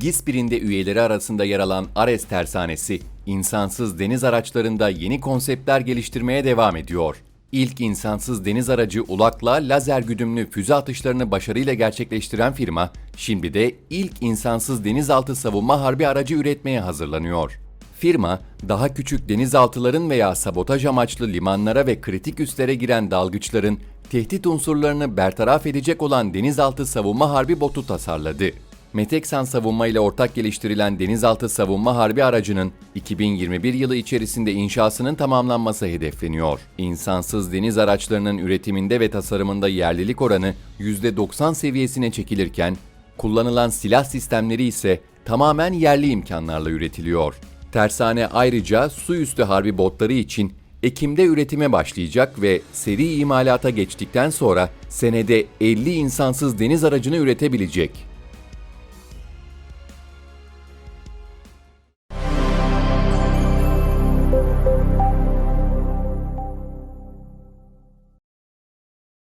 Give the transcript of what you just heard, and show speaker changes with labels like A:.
A: GİSPİR'inde üyeleri arasında yer alan Ares Tersanesi, insansız deniz araçlarında yeni konseptler geliştirmeye devam ediyor. İlk insansız deniz aracı Ulak'la lazer güdümlü füze atışlarını başarıyla gerçekleştiren firma, şimdi de ilk insansız denizaltı savunma harbi aracı üretmeye hazırlanıyor. Firma, daha küçük denizaltıların veya sabotaj amaçlı limanlara ve kritik üslere giren dalgıçların tehdit unsurlarını bertaraf edecek olan denizaltı savunma harbi botu tasarladı. Meteksan Savunma ile ortak geliştirilen denizaltı savunma harbi aracının 2021 yılı içerisinde inşasının tamamlanması hedefleniyor. İnsansız deniz araçlarının üretiminde ve tasarımında yerlilik oranı %90 seviyesine çekilirken, kullanılan silah sistemleri ise tamamen yerli imkanlarla üretiliyor. Tersane ayrıca su üstü harbi botları için Ekim'de üretime başlayacak ve seri imalata geçtikten sonra senede 50 insansız deniz aracını üretebilecek.